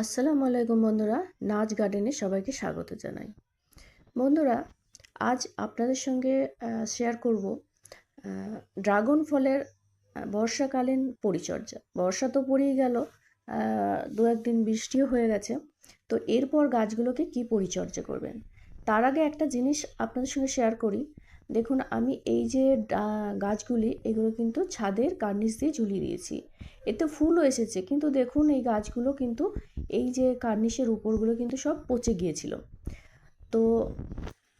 আসসালামু আলাইকুম বন্ধুরা, নাচ গার্ডেনে সবাইকে স্বাগত জানাই। বন্ধুরা, আজ আপনাদের সঙ্গে শেয়ার করব ড্রাগন ফলের বর্ষাকালীন পরিচর্যা। বর্ষা তো পড়েই গেল দু একদিন বৃষ্টিও হয়ে গেছে। তো এরপর গাছগুলোকে কি পরিচর্যা করবেন? তার আগে একটা জিনিস আপনাদের সঙ্গে শেয়ার করি। দেখুন, আমি এই যে গাছগুলি, এগুলো কিন্তু ছাদের কার্নিশ দিয়ে ঝুলিয়ে দিয়েছি। এতে ফুলও এসেছে, কিন্তু দেখুন, এই গাছগুলো কিন্তু, এই যে কার্নিশের উপরগুলো কিন্তু সব পচে গিয়েছিল। তো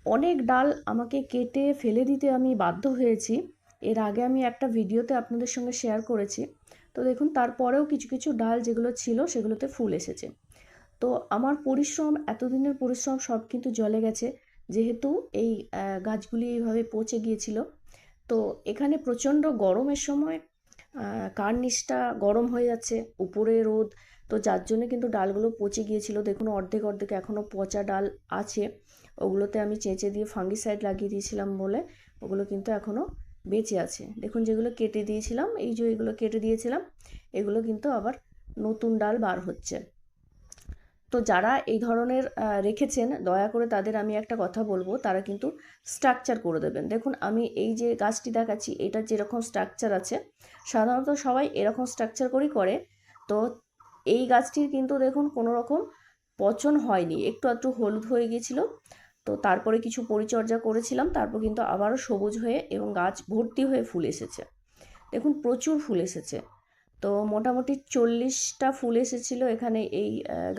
অনেক ডাল আমাকে কেটে ফেলে দিতে আমি বাধ্য হয়েছি। এর আগে আমি একটা ভিডিওতে আপনাদের সঙ্গে শেয়ার করেছি। তো দেখুন, তারপরেও কিছু কিছু ডাল যেগুলো ছিল, সেগুলোতে ফুল এসেছে। তো আমার পরিশ্রম, এতদিনের পরিশ্রম সব কিন্তু জলে গেছে। যেহেতু এই গাছগুলি এইভাবে পচে গিয়েছিল। তো এখানে প্রচণ্ড গরমের সময় কার্নিশটা গরম হয়ে যাচ্ছে, উপরে রোদ। তো যার জন্য কিন্তু ডালগুলো পচে গিয়েছিল। দেখুন, অর্ধেক অর্ধেক এখনও পচা ডাল আছে। ওগুলোতে আমি চেঁচে দিয়ে ফাঙ্গিসাইড লাগিয়ে দিয়েছিলাম বলে ওগুলো কিন্তু এখনও বেঁচে আছে। দেখুন, যেগুলো কেটে দিয়েছিলাম, এই যে এগুলো কেটে দিয়েছিলাম, এগুলো কিন্তু আবার নতুন ডাল বার হচ্ছে। তো যারা এই ধরনের রেখেছেন, দয়া করে তাদের আমি একটা কথা বলব, তারা কিন্তু স্ট্রাকচার করে দেবেন। দেখুন, আমি এই যে গাছটি দেখাচ্ছি, এটার যেরকম স্ট্রাকচার আছে, সাধারণত সবাই এরকম স্ট্রাকচার করেই করে। তো এই গাছটির কিন্তু দেখুন, কোনো রকম পচন হয়নি, একটু একটু হলুদ হয়ে গিয়েছিল। তো তারপরে কিছু পরিচর্যা করেছিলাম, তারপর কিন্তু আবারও সবুজ হয়ে এবং গাছ ভর্তি হয়ে ফুল এসেছে। দেখুন, প্রচুর ফুল এসেছে। তো মোটামুটি চল্লিশটা ফুল এসেছিল এখানে এই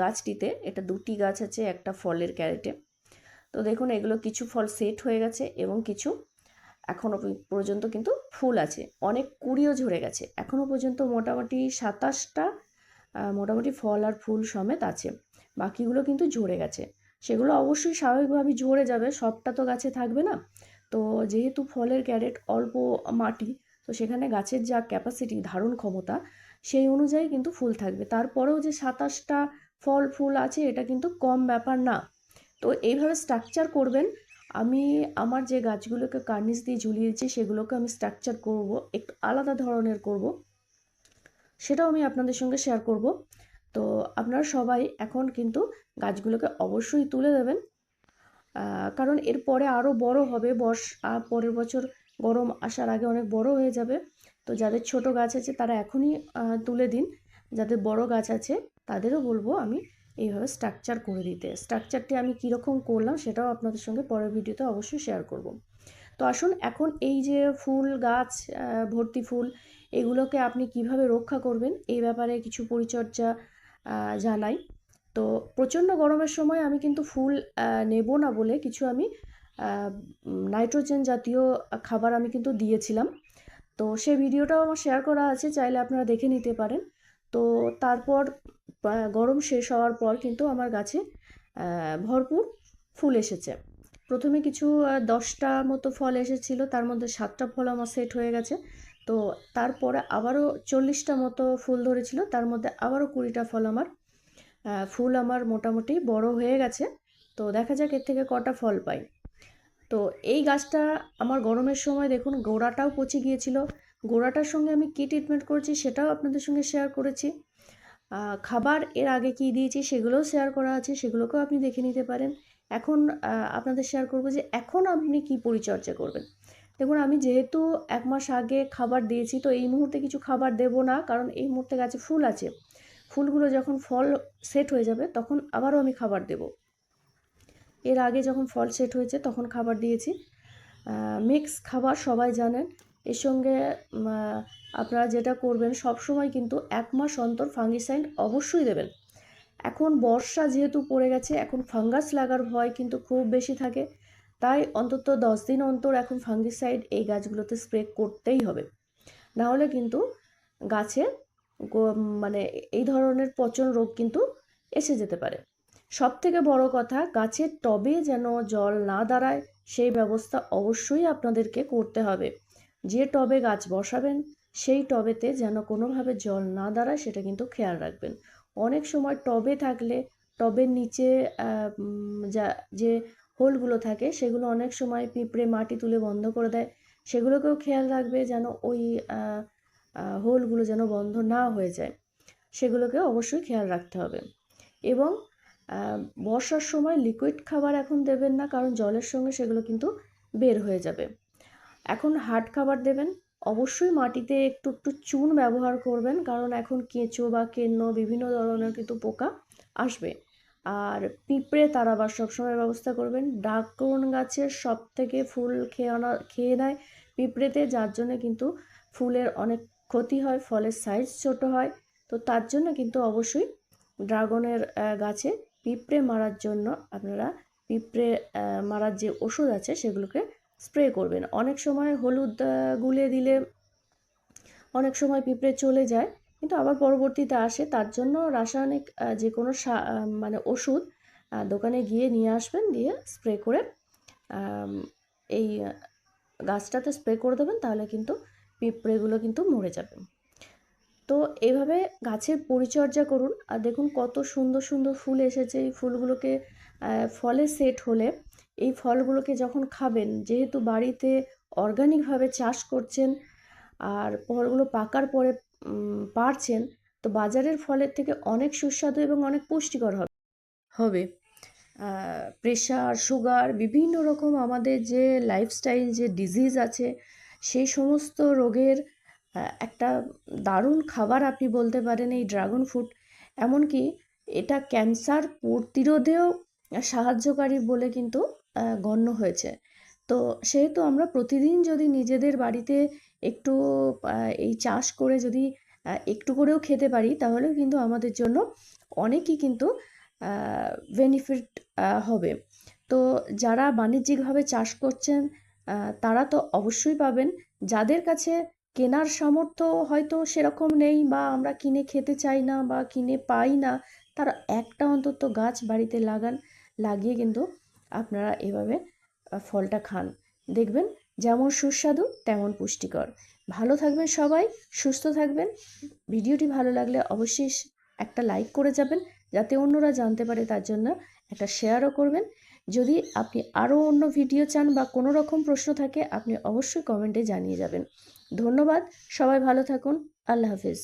গাছটিতে। এটা দুটি গাছ আছে, একটা ফলের ক্যারেটে। তো দেখুন, এগুলো কিছু ফল সেট হয়ে গেছে এবং কিছু এখনও পর্যন্ত কিন্তু ফুল আছে। অনেক কুড়িও ঝরে গেছে। এখনও পর্যন্ত মোটামুটি সাতাশটা মোটামুটি ফল আর ফুল সমেত আছে। বাকিগুলো কিন্তু ঝরে গেছে। সেগুলো অবশ্যই স্বাভাবিকভাবেই ঝরে যাবে। সবটা তো গাছে থাকবে না। তো যেহেতু ফলের ক্যারেট অল্প মাটি তো সেখানে গাছের যা ক্যাপাসিটি ধারণ ক্ষমতা, সেই অনুযায়ী কিন্তু ফুল থাকবে। তারপরেও যে সাতাশটা ফল, ফুল আছে, এটা কিন্তু কম ব্যাপার না। তো এইভাবে স্ট্রাকচার করবেন। আমি আমার যে গাছগুলোকে কার্নিস দিয়ে ঝুলিয়েছি, সেগুলোকে আমি স্ট্রাকচার করব, একটু আলাদা ধরনের করব। সেটাও আমি আপনাদের সঙ্গে শেয়ার করব। তো আপনারা সবাই এখন কিন্তু গাছগুলোকে অবশ্যই তুলে দেবেন। কারণ এরপরে আরও বড় হবে বর্ষা পরের বছর গরম আসার আগে অনেক বড় হয়ে যাবে। তো যাদের ছোট গাছ আছে তারা এখনই তুলে দিন। যাদের বড় গাছ আছে তাদেরও বলব আমি এইভাবে স্ট্রাকচার করে দিতে। স্ট্রাকচারটি আমি কীরকম করলাম সেটাও আপনাদের সঙ্গে পরের ভিডিওতে অবশ্যই শেয়ার করব। তো আসুন এখন এই যে ফুল গাছ ভর্তি ফুল, এগুলোকে আপনি কীভাবে রক্ষা করবেন এই ব্যাপারে কিছু পরিচর্যা জানাই। তো প্রচণ্ড গরমের সময় আমি কিন্তু ফুল নেব না বলে কিছু আমি নাইট্রোজেন জাতীয় খাবার আমি কিন্তু দিয়েছিলাম। তো সেই ভিডিওটাও আমার শেয়ার করা আছে, চাইলে আপনারা দেখে নিতে পারেন। তো তারপর গরম শেষ হওয়ার পর কিন্তু আমার গাছে ভরপুর ফুল এসেছে। প্রথমে কিছু দশটা মতো ফল এসেছিল, তার মধ্যে সাতটা ফল আমার সেট হয়ে গেছে। তো তারপরে আবারও চল্লিশটা মতো ফুল ধরেছিল, তার মধ্যে আবারও কুড়িটা ফল আমার ফুল আমার মোটামুটি বড় হয়ে গেছে। তো দেখা যাক এর থেকে কটা ফল পাই। তো এই গাছটা আমার গরমের সময় দেখুন গোড়াটাও পচে গিয়েছিল। গোড়াটার সঙ্গে আমি কী ট্রিটমেন্ট করেছি সেটাও আপনাদের সঙ্গে শেয়ার করেছি। খাবার এর আগে কী দিয়েছি সেগুলোও শেয়ার করা আছে, সেগুলোকেও আপনি দেখে নিতে পারেন। এখন আপনাদের শেয়ার করব যে এখন আপনি কি পরিচর্যা করবেন। দেখুন আমি যেহেতু এক মাস আগে খাবার দিয়েছি তো এই মুহূর্তে কিছু খাবার দেব না, কারণ এই মুহূর্তে গাছে ফুল আছে। ফুলগুলো যখন ফল সেট হয়ে যাবে তখন আবারও আমি খাবার দেব। এর আগে যখন ফল সেট হয়েছে তখন খাবার দিয়েছি। মিক্স খাবার সবাই জানেন। এর সঙ্গে আপনারা যেটা করবেন সব সময় কিন্তু এক মাস অন্তর ফাঙ্গিসাইড অবশ্যই দেবেন। এখন বর্ষা যেহেতু পড়ে গেছে, এখন ফাঙ্গাস লাগার ভয় কিন্তু খুব বেশি থাকে। তাই অন্তত দশ দিন অন্তর এখন ফাঙ্গিসাইড এই গাছগুলোতে স্প্রে করতেই হবে। না হলে কিন্তু গাছে মানে এই ধরনের পচন রোগ কিন্তু এসে যেতে পারে। সব থেকে বড় কথা, গাছের টবে যেন জল না দাঁড়ায়, সেই ব্যবস্থা অবশ্যই আপনাদেরকে করতে হবে। যে টবে গাছ বসাবেন, সেই টবেতে যেন কোনোভাবে জল না দাঁড়ায়, সেটা কিন্তু খেয়াল রাখবেন। অনেক সময় টবে থাকলে, টবের নিচে যা, যে হোলগুলো থাকে, সেগুলো অনেক সময় পিঁপড়ে মাটি তুলে বন্ধ করে দেয়। সেগুলোকেও খেয়াল রাখবে যেন ওই হোলগুলো যেন বন্ধ না হয়ে যায়। সেগুলোকে অবশ্যই খেয়াল রাখতে হবে। এবং বর্ষার সময় লিকুইড খাবার এখন দেবেন না, কারণ জলের সঙ্গে সেগুলো কিন্তু বের হয়ে যাবে। এখন হার্ড খাবার দেবেন। অবশ্যই মাটিতে একটু একটু চুন ব্যবহার করবেন, কারণ এখন কেঁচো বা কেন্ন বিভিন্ন ধরনের কিন্তু পোকা আসবে। আর পিঁপড়ে তাড়াবার সবসময় ব্যবস্থা করবেন, ডাকন গাছের সব থেকে ফুল খেয়ে আনা, খেয়ে নেয় পিঁপড়েতে, যার জন্য কিন্তু ফুলের অনেক ক্ষতি হয়, ফলের সাইজ ছোট হয়। তো তার জন্য কিন্তু অবশ্যই ড্রাগনের গাছে পিঁপড়ে মারার জন্য আপনারা পিঁপড়ে মারার যে ওষুধ আছে সেগুলোকে স্প্রে করবেন। অনেক সময় হলুদ গুলে দিলে অনেক সময় পিঁপড়ে চলে যায়, কিন্তু আবার পরবর্তীতে আসে। তার জন্য রাসায়নিক যে কোনো মানে ওষুধ দোকানে গিয়ে নিয়ে আসবেন দিয়ে স্প্রে করে এই গাছটাতে স্প্রে করে দেবেন, তাহলে কিন্তু পিঁপড়েগুলো কিন্তু মরে যাবে। তো এইভাবে গাছের পরিচর্যা করুন। আর দেখুন কত সুন্দর সুন্দর ফুল এসেছে। এই ফুলগুলোকে ফলে সেট হলে এই ফলগুলোকে যখন খাবেন যেহেতু বাড়িতে অর্গানিকভাবে চাষ করছেন আর ফলগুলো পাকার পরে পারছেন তো বাজারের ফলের থেকে অনেক সুস্বাদু এবং অনেক পুষ্টিকর হবে। হবে। প্রেশার সুগার বিভিন্ন রকম আমাদের যে লাইফস্টাইল যে ডিজিজ আছে সেই সমস্ত রোগের একটা দারুণ খাবার আপনি বলতে পারেন এই ড্রাগন ফ্রুট এমনকি এটা ক্যান্সার প্রতিরোধেও সাহায্যকারী বলে কিন্তু গণ্য হয়েছে। তো সেহেতু আমরা প্রতিদিন যদি নিজেদের বাড়িতে একটু এই চাষ করে যদি একটু করেও খেতে পারি, তাহলেও কিন্তু আমাদের জন্য অনেকই কিন্তু বেনিফিট হবে। তো যারা বাণিজ্যিকভাবে চাষ করছেন তারা তো অবশ্যই পাবেন। যাদের কাছে কেনার সামর্থ্য হয়তো সেরকম নেই বা আমরা কিনে খেতে চাই না বা কিনে পাই না, তারা একটা অন্তত গাছ বাড়িতে লাগান, লাগিয়ে কিন্তু আপনারা এভাবে ফলটা খান। দেখবেন যেমন সুস্বাদু, তেমন পুষ্টিকর। ভালো থাকবেন সবাই, সুস্থ থাকবেন। ভিডিওটি ভালো লাগলে অবশ্যই একটা লাইক করে যাবেন, যাতে অন্যরা জানতে পারে তার জন্য একটা শেয়ারও করবেন। যদি আপনি আরও অন্য ভিডিও চান বা কোনো রকম প্রশ্ন থাকে, আপনি অবশ্যই কমেন্টে জানিয়ে যাবেন। ধন্যবাদ সবাই ভালো থাকুন আল্লাহ হাফিজ।